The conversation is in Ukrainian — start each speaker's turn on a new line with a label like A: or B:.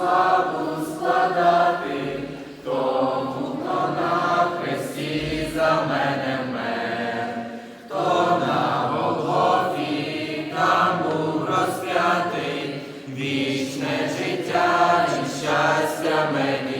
A: славу складати, тому, на хресті за мене хто на Голгофі там був вічне життя і щастя мені